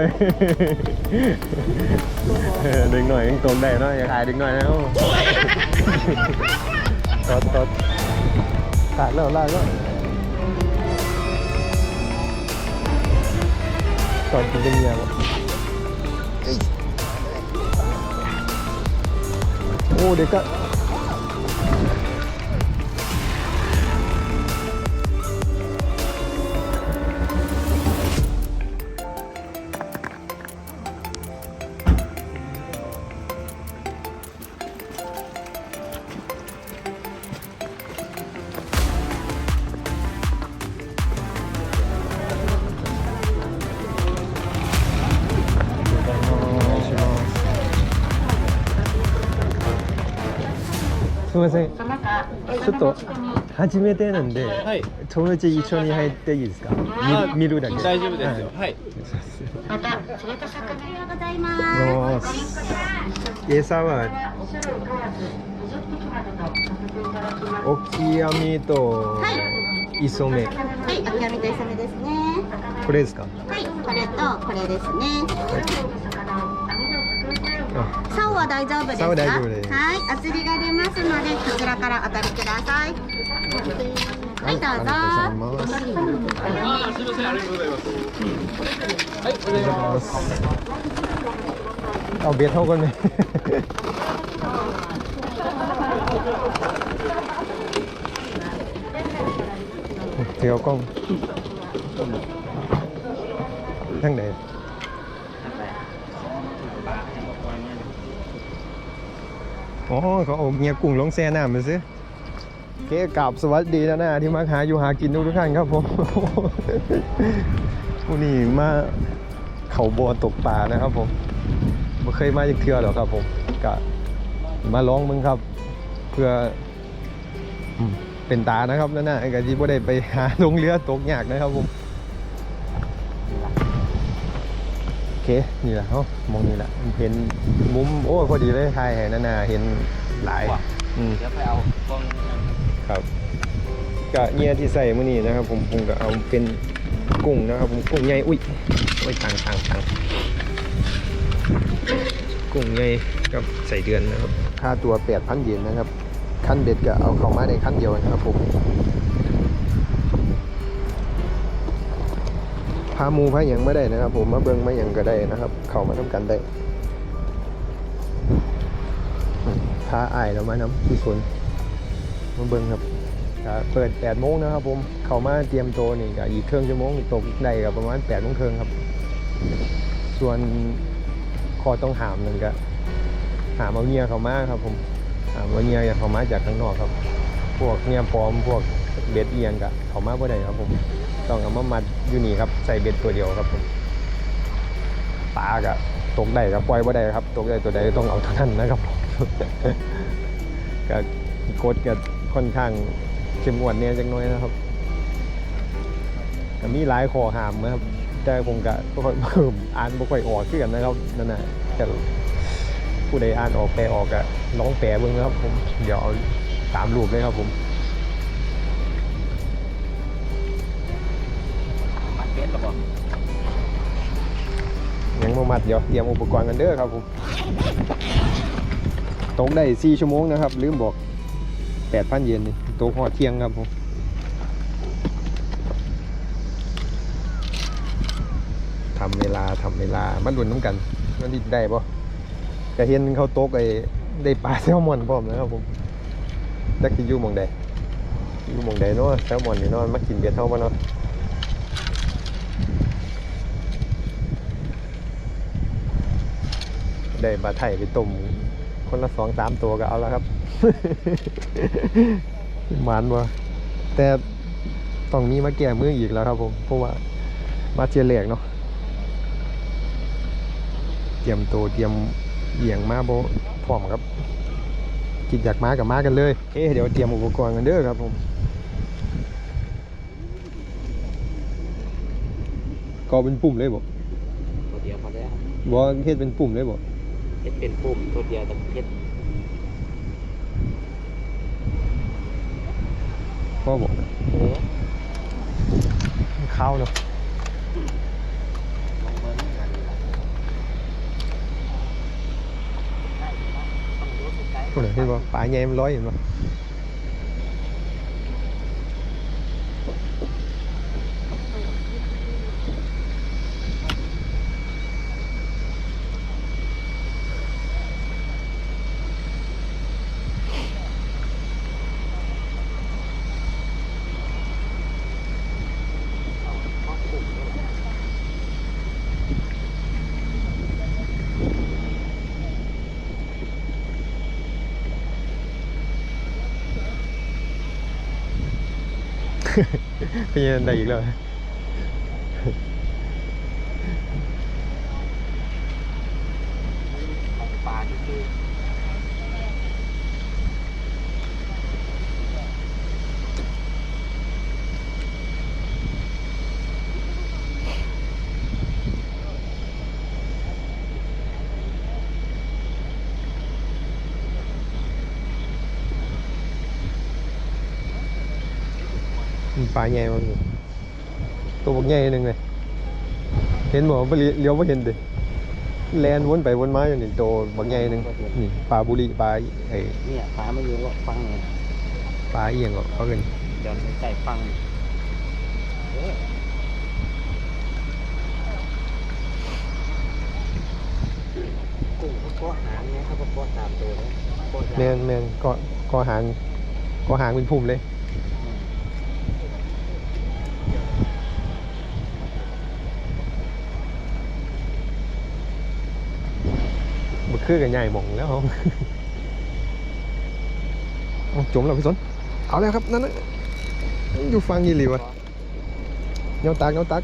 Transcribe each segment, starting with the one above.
เลยเออดึงหน่อยยังตรงได้เนาะอ すみません。ちょっと初めてなんで、はい友達一緒に入っていいですか？あ見見るだけ。大丈夫ですよはいはいまた釣れた魚がございまあす。の餌はオキアミとはい、磯目、はい、秋網と磯目ですね。これですか？はい、これとこれですね。あ、竿は大丈夫ですか？竿大丈夫ですはい、お釣りが出ますのでこちらからお取りください。はい、どうぞ。ありがとうございます。あすみませんありがとうございますはいお願いしますเอาเบียร์เท่ากันไหม เดี๋ยวกล้องทั้งไหน อ๋อเขาเอาเงียกุ้งลงแซ่น้ำมาซิโอเคกราบสวัสดีนะนะที่มาหาอยู่หากินทุกท่านครับผมผู้นี้มาเขาบัวตกปลานะครับผมไม่เคยมาจากเทือหรอกครับผมกะมาลองมึงครับ เพื่อเป็นตานะครับนั่นนะไอ้กะที่บ่ได้ไปหาลงเรือตกยากนะครับผม เค นี่แหละเนาะมองนี่แหละเห็นมุมโอ้พอดีเลยถ่ายให้นั่นน่ะเห็นหลายอืมเดี๋ยวไปเอากล้องครับกะเงียที่ใส่มื้อนี้นะครับ ผมผมก็เอาเป็นกุ้งนะครับ ผมกุ้งใหญ่อุ้ยโอ้ยต่างต่างต่างกุ้งใหญ่กับใส่เดือนนะครับค่าตัว8,000เยนนะครับขั้นเบ็ดก็เอาเข้ามาได้ขั้นเดียวนะครับผมามูพาหยังไม่ได้นะครับ ผมมาเบิ่งมาหยังก็ได้นะครับ เข้ามาทำกันได้พาอายเรามานำที่สวนมาเบิ่งครับเปิด8โมงนะครับผมเข้ามาเตรียมตัวนี่ก็อีกเครื่องชั่วโมงตกได้ก็ประมาณ8โมงครึ่งครับ ส่วนคอต้องหามนั่นก็หามเอาเงียเข้ามาครับ ผมหามเอาเงียอยากเข้ามาจากข้างนอกครับ พวกเงียปลอมพวกเบ็ดเอียงก็เข้ามาบ่ได้ครับผม ต้องเอามามัดอยู่นี่ครับใส่เบ็ดตัวเดียวครับผมปลาก็ตกได้ครับปล่อยบ่ได้ครับตกได้ตัวใดต้องเอาเท่านั้นนะครับผมก็กดก็ค่อนข้างเข้มงวดเนี่ยจังน้อยนะครับก็มีหลายข้อห้ามนะครับแต่ผมก็บ่ค่อยเพิ่มอ่านบ่ค่อยออกคือกันนะครับนั่นน่ะแต่ผู้ใดอ่านออกแปลออกก็ลองแปลเบิ่งนะครับผมเดี๋ยวเอาตามรูปเลยครับผม ยังบ่มัดเดี๋ยวเตรียมอุปกรณ์กันเด้อครับผมตกได้4ชั่วโมงนะครับ ลืมบอก8,000เยนนี่ตกฮอเที่ยงครับผมทำเวลาทำเวลามันลุ้นน้ำกันมันดิได้บ่ก็เห็นเขาตกไอ้ได้ปลาแซลมอนพร้อมนะครับผมจักสิอยู่มองใดยู่มองใดเนาะแซลมอนนี่เนาะมากินเบียดเฮาบ่เนาะ ได้ปลาไถ่ไปต้มคนละสองสามตัวก็เอาแล้วครับหมานวะแต่ต้องมีมาแก้มืออีกแล้วครับผมเพราะว่ามาเจียเหลกเนาะเตรียมตัวเตรียมเหยียงมาโบพร้อมครับกินอยากมากับมากันเลยเอ๊ะเดี๋ยวเตรียมอุปกรณ์กันเด้อครับผมก็เป็นปุ่มเลยบ่ตัวเดียวพอแล้วบ่เฮ็ดเป็นปุ่มเลยบ่ เฮ็ดเป็นปุ่มตัวเดียวแต่เฮ็ดพ่อบอกเออเข้าเนาะคุณเห็นป่ะป่าใหญ่มันร้อยเห็นป่ะ เป็นยังไงอีกแล้ว ของปลาที่คือ มัน ปลาใหญ่มากเลยตัวบักใหญ่หนึ่งเลยเห็นบ่บ่เลี้ยวเลี้ยวบ่เห็นเด้แลนวนไปวนมาอยู่นี่ตัวบักใหญ่หนึ่งนี่ปลาบุรีปลาไอ้เนี่ยปลามาอยู่ก็ฟังเนี่ยปลาเอียงก็เขาเกินเดี๋ยวใส่ฟังเออกุ้งเขาก็หางเนี่ยเขาก็ก็ตามตัวเลยก็ยาวแมนแมนก็ก็หางก็หางเป็นพุ่มเลย บ่คือกันใหญ่หมองแล้วเอาเอาจมแล้วพี่สนเอาแล้วครับนั่นนะอยู่ฟังยี่หลีวะเงาตักเงาตัก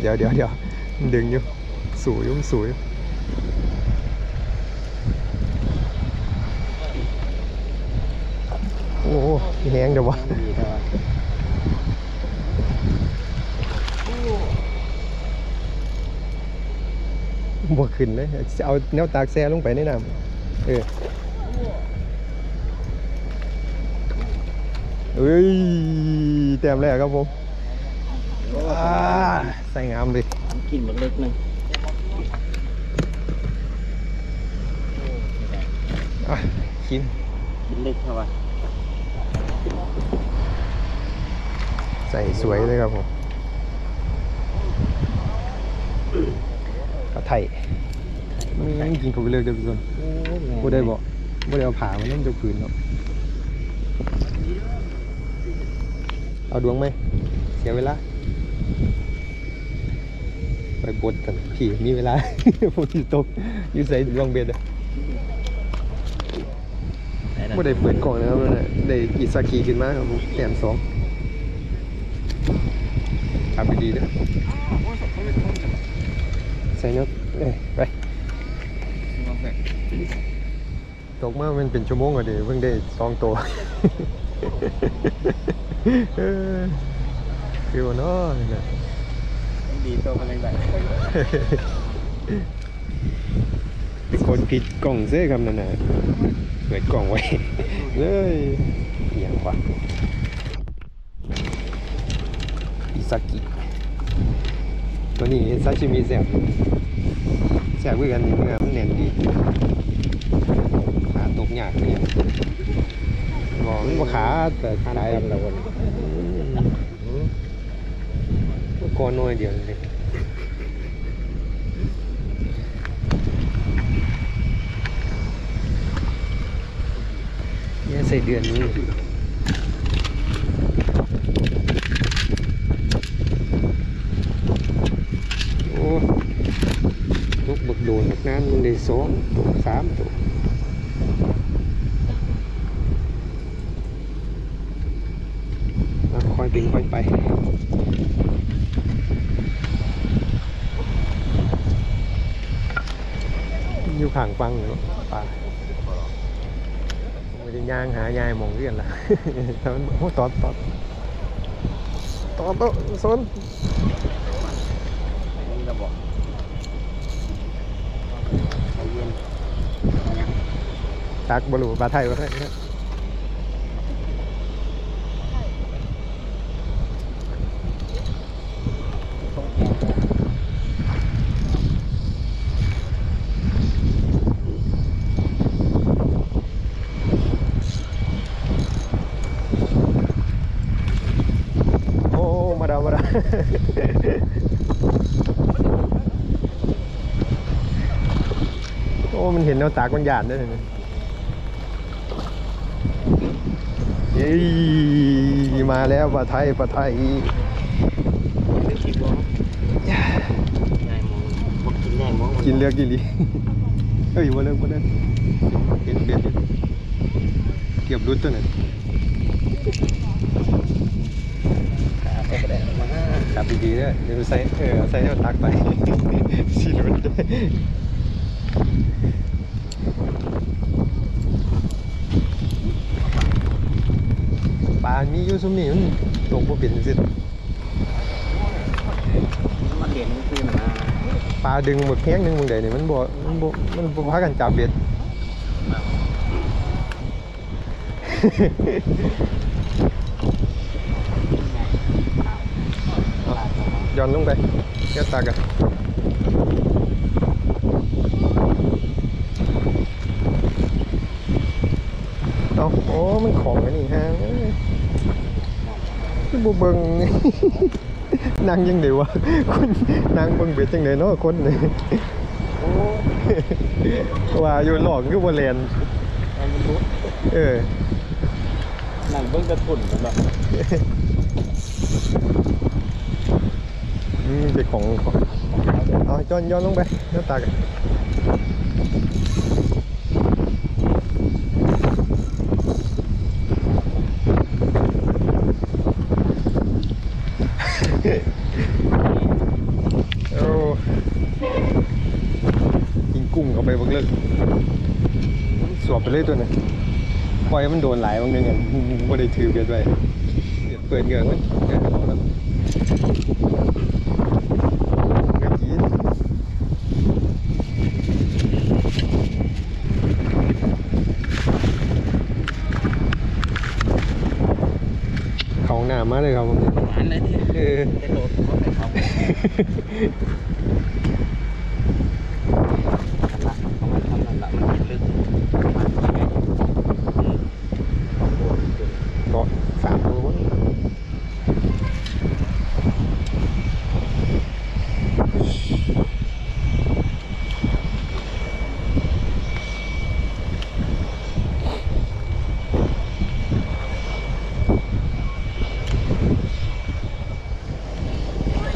เดี๋ยวเดี๋ยวเดี๋ยวดึงอยู่สูยู่มันสูยโอ้โหแหงเดี๋ยววะ ดีแต่ว่าบวขึ้นเลยจะเอาแนวตากแซ่ลงไปในน้ำเออเอ้ยเต็มแล้วครับผมอ่าใส่งามเลยกินหมดเล็กหนึงอะกินกินเล็กเท่าไหร่ใส่สวยเลยครับผมกระ ไทยไม่กินเขาไปเลยเดี๋ยวพี่คนบ่ได้บอกบ่ได้เอาผ่ามันเล่นจกผืนเนาะเอาดวงไหมเสียเวลาไปบดกันพี่มีเวลาผมสิตกอยู่ใส่ดวงเบ็ดอะบ่ได้เปิดกล่องนะครับนั่นน่ะได้อิซากิขึ้นมาครับผมแต้มสองทำไปดีนะใส่เนาะเอ้ย ไปตกมามันเป็นชั่วโมงอะดิเพิ่งได้สองตัวเออคือว่าเนาะนี่นะดีตัวมันเลยแบบเป็นคนผิดกล่องเส้คำนั้นน่ะเปิดกล่องไว้เลยเอียงกว่าอิซากิตัวนี้ซาชิมิแซ่บ แซ่บกันเนื้อมันแน่นดีขาตกยากเนี่ยบอกมันว่าขาแต่ขายแบบเราก้อนน้อยเดียวเลยเนี่ยใส่เดือนนี้โอ้ลูกบัก โดนบักนั้นมันได้สองตัวสามตัวคอยเป็นค่อยไปอยู่ข้างฟังเนาะป่าไม่ได้ย่างหายายมองเรียนล่ะแต่มันโอ้ตอดตอดตอดโตะสนนี่เราบอก ตักบรูปลาไทยปลาไทยโอ้มาดามาดาโอ้ มันเห็นแนวตากมันหยาดได้เลย ย้ยมาแล้วปลาไทยปลาไทยเป็นคลิปว่าง่ายมองบอกกินง่ายมองกินเลือกกินลีเอ้ยมาเลิกมาเลิกเห็นเบ็ดอยู่เกือบรุดตัวนั้นขาไปกระแดดมาจับดีๆเนี่ยเดี๋ยวใส่เออเอาใส่เอาตักไปสีรุดปลามี อยู่ซุมนี่มันตกบ่เป็นสิมันเหรียญนี่คือมันมาปลาดึงหมดแข้งหนึงมึงใดนี่มันบ่มันบ่มันบ่พากันจับเบ็ดย้อนลงไปแค่ตากันเอาโอ้ มันของอันนี้ฮะคือ บุเบิงนางยังเดี๋ยววะคุณนางเบิงเบ็ดจังเลยเนาะคนเลยโอ้ว่าอยู่หลอกคือบ่แลนมันรู้เออหนังเบิ้งกระตุ่นมันแบบอืมเป็นของของเอาย้อนย้อนลงไปหน้าตากันโอ้กินกุ้ง เข้าไปบักเลิกสวบไปเลยตัวนี้ปล่อยให้มันโดนหลายบางนึงอะไม่ได้ถือเบียดไว้เปิดเหงือกมันเออเอาแล้วเงินจีนเขาหน้ามาเลยครับผมหวานเลยที่เออ ได้โหลดเขาไปเขาทำละเขามาทำละละมันลึก เกาะสามตัวมั้ง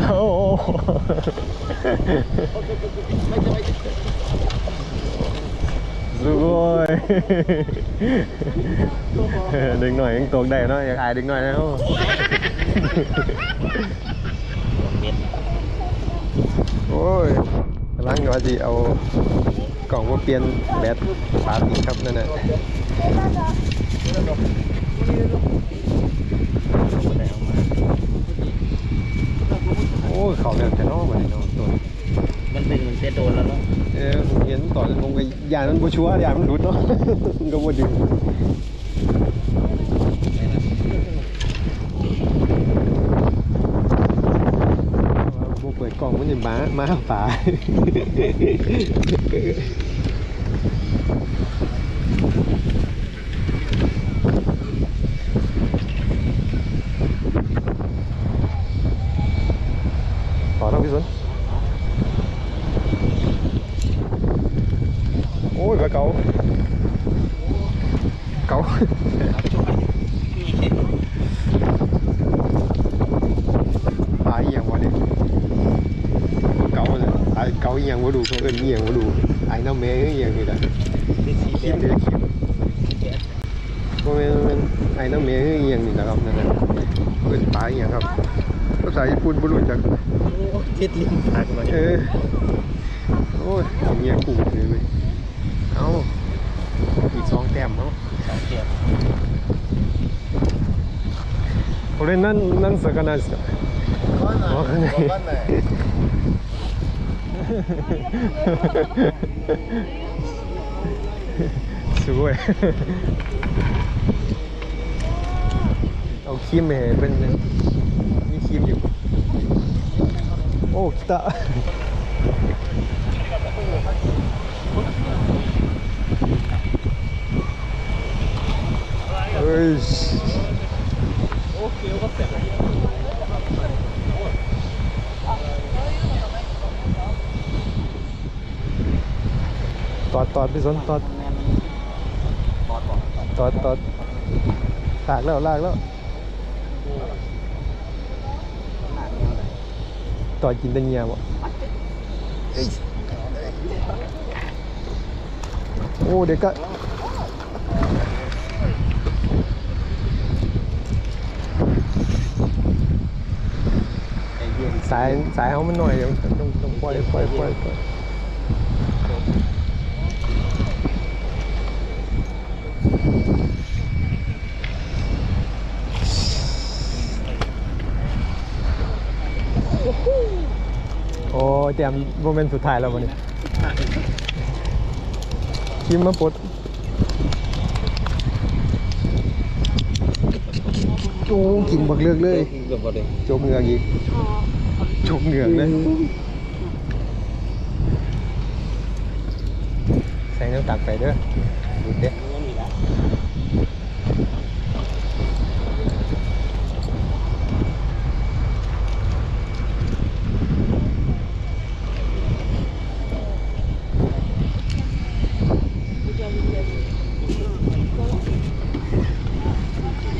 โอ้โหส ดึงหน่อยยังตกได้เนาะอยากอายดึงหน่อยนะโอ้เม็ดโอ้ยกำลังว่าสิเอากล่องมาเปลี่ยนแบตปาติครับนั่นน่ะ โอ้ยเขาแบบจะนอกมาเลยเนาะตัวมันเป็นมันเตะโดนแล้วเนาะเออผมเห็นตอนผมก็ยานมันบ่ชัวร์ยานมันหลุดเนาะมันก็บ่ดึงบ่เปิดกล่องมันจะมามาฝา ขอต้องพี่สุนโอ้ยปลาเก๋าเก๋า ปลาอีหยังวะเนี่ยเก๋าเลยไอ้เก๋าอีหยังวะดูเขาเอิ้นอีหยังวะดูไอ้น้ำแม่อีหยังนี่แหละคิดเดี๋ยวคิดโมเมนต์มันไอ้น้ำแม่อีหยังนี่นะครับนั่นแหละเอิ้นปลาอีหยังครับภาษาญี่ปุ่นบ่รู้จักคิดลิ้นผักมาเออโอ้ยเอาเมียกูเลยเว้ยเอาอีกสองแต้มเนาะสองเทียบ これなんなん魚ですかわかんないわかんないすごいเอาครีมไปให้เป็นมีครีมอยู่ โอ้来た よし大きくよかったよตอดตอดพี่สนตอดตอดตอดลากแล้วลากแล้วตอดกินตะเงียบอ่ะโอ้เด็กก็ายสายเขามันหน่อยเดี๋ยวต้องต้องปล่อยปล่อยปล่อยปล่อยโอ้เตรียมโมเมนต์สุดท้ายแล้ววันนี้คิมมาปลดโอ้กินบักเลือกเลยเกือบหมดเลยจกเหงือกอีก จกเหงือกเลยใส่น้ำตักไปเด้อดูเด้ ไม่มีละ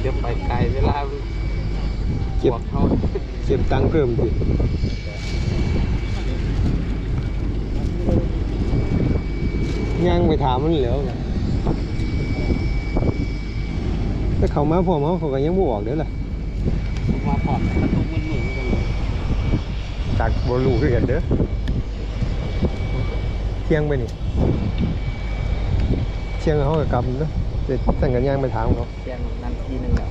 เดี๋ยวไปไกลเวลา เก็บ พวเขา เก็บตังค์เพิ่มสิย่างไปถา มมันเหลียวนะถ้าเขามาพอมาเขาก็ยังบออกเด้อล่ะมาผ่อนประตูมันหนุนกันเลยตักบอลูคือกันเด้อเที่ยงไปนี่เที่ยงเขากับกำเนาะเดี๋ยวสั่งกันย่างไปถามเขาเสียงนั่นทีนึงแล้ว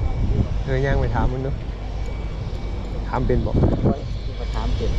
เออย่างไปถามมันเนาะถามเป็นบอกที่มาถามเจ็บ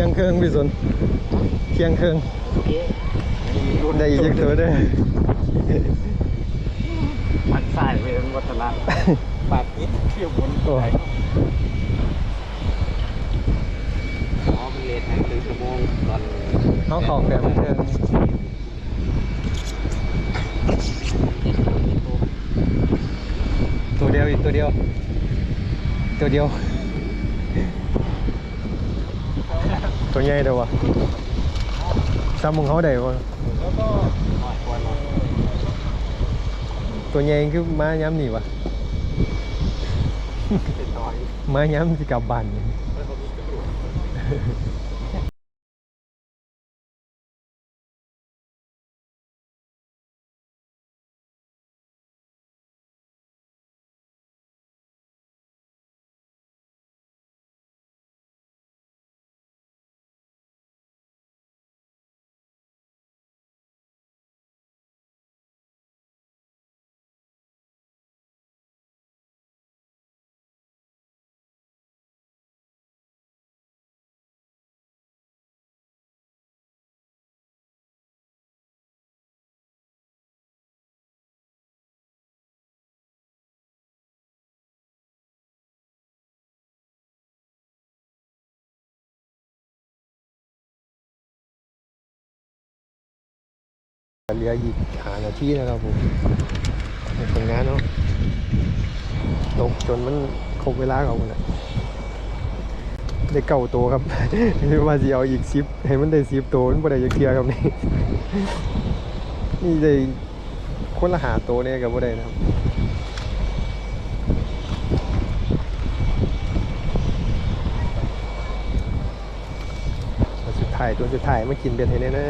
ที่ยงครึ่งพี่สนเที่ยงครึ่งได้อีกจักตัวเด้อปัดสายไปเป็นวัฒนะปัดนิดเที่ยวบนโอ้ยอ๋อเป็นเลทแห่งหนึ่งชั่วโมงตอนเขาเข่าแฝงเชิงตัวเดียวอีกตัวเดียว ตัวเดียว ตัวใหญ่เด้อวะซ้ำมึงเขาได้วะ เป็นน้อยม้าย้ำสิกลับบ้านนี่เหลืออีกหานาทีนะครับผมในงนั้นเนาะตกจนมันครบเวลาเขาหมดแล้วได้เก่าตัวครับหรือว่าจะเอาอีกซิปให้มันได้ซิปตัวมันบ่ได้จะเคลียร์ครับนี่นี่ได้คนละหาตัวเนี่ยกับบ่ได้นะครับตัวสุดท้ายตัวสุดท้ายมากินเบ็ดให้แน่น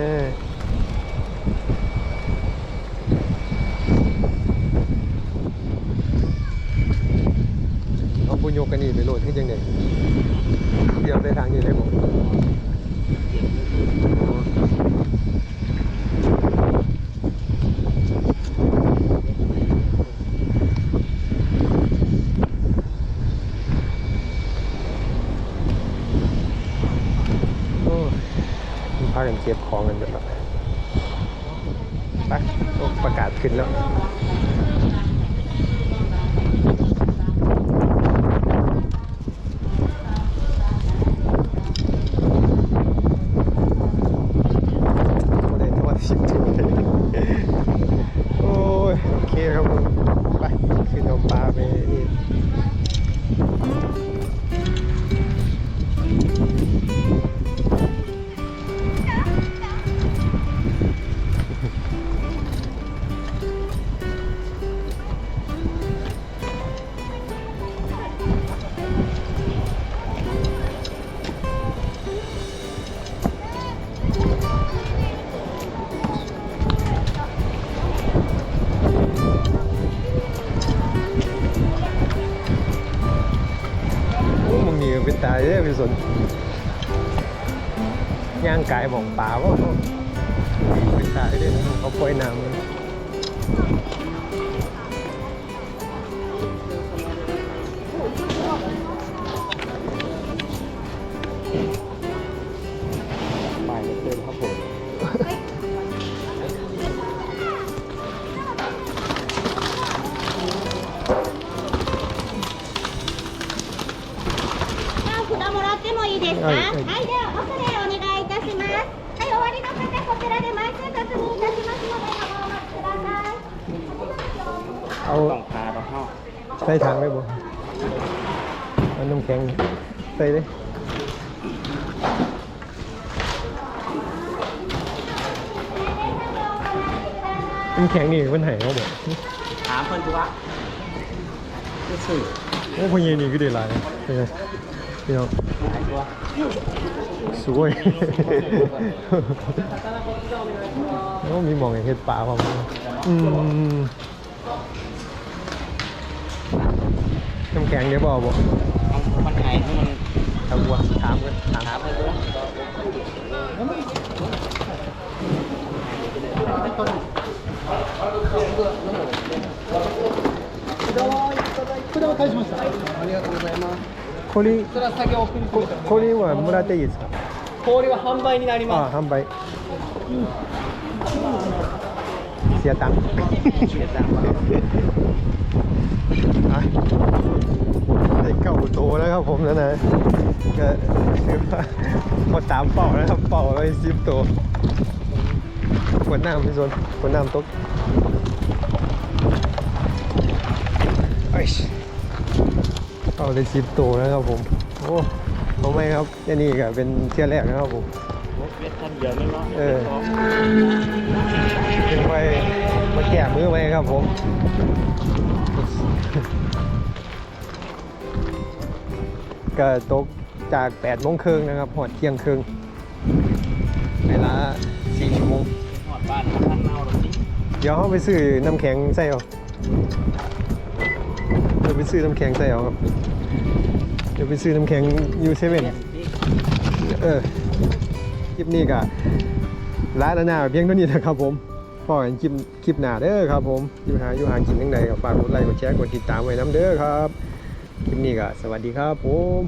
ะเอาปุญยกกันนี่ไปโหลดให้จังไดเดี๋ยวได้ทางนี้ได้บอกโอ้มันพากันเก็บของ もいいですか。ははいい、はいでは奥でお願いいたします。はい、終わりの方こちらで枚数確認いたしますので、ごお待ちください。 เอา ต้องพาเราเข้า ใส่ถังได้บ่เอาน้ำแข็งใส่เลยน้ำแข็งนี่มันหายเขาบอก ถามเพื่อนดูว่าจะสื่อ โอ้พญานี่ก็ได้หลายนะเป็นไงพี่น้อง หายตัวสวยโอ้มีมองเห็ดป่าความอืมน้ำแข็งเดี๋ยวบอกบอกมันมันหายให้มันถามว่าถามกันถามถามเพื่อนดูว่า これそれは作業送りここれはもらっていいですか氷は販売になりまあ販売เสียตังค์ เสียตังค์ อ่ะได้เก่าโตแล้วครับผมนะนะก็ถือว่าพอตามเป่าแล้วครับเป่าเลยซิบตัวขวดน้ำพี่ส่วนขวดน้ำตกไอ้ ยเป่าได้ซิบตัวแล้วครับผม โอ้เอาไหมครับอันนี้ก็เป็นเที่ยวแรกนะครับผมรถเวทท่านเดียวนี่เนาะเออเป็นไว้มาแก้มือไว้ครับผมก็ตกจาก8โมงครึ่งนะครับหอดเที่ยงครึ่งเวลา4ชั่วโมงหอดบ้านท่านเอาหรอสิเดี๋ยวเขาไปซื้อน้ำแข็งใส่เอาเดี๋ยวไปซื้อน้ำแข็งใส่เอาครับเดี๋ยวไปซื้อน้ำแข็งยูเซเว่นเออคลิปนี้ก็ร้านหน้าเพียงเท่านี้นะครับผมพอกันคลิปคลิปหน้าเด้อครับผมอยู่หาอยู่หากินทั้งใดก็ฝากกดไลค์กดแชร์กดติดตามไว้น้ำเด้อครับ คลิปนี้ก็สวัสดีครับผม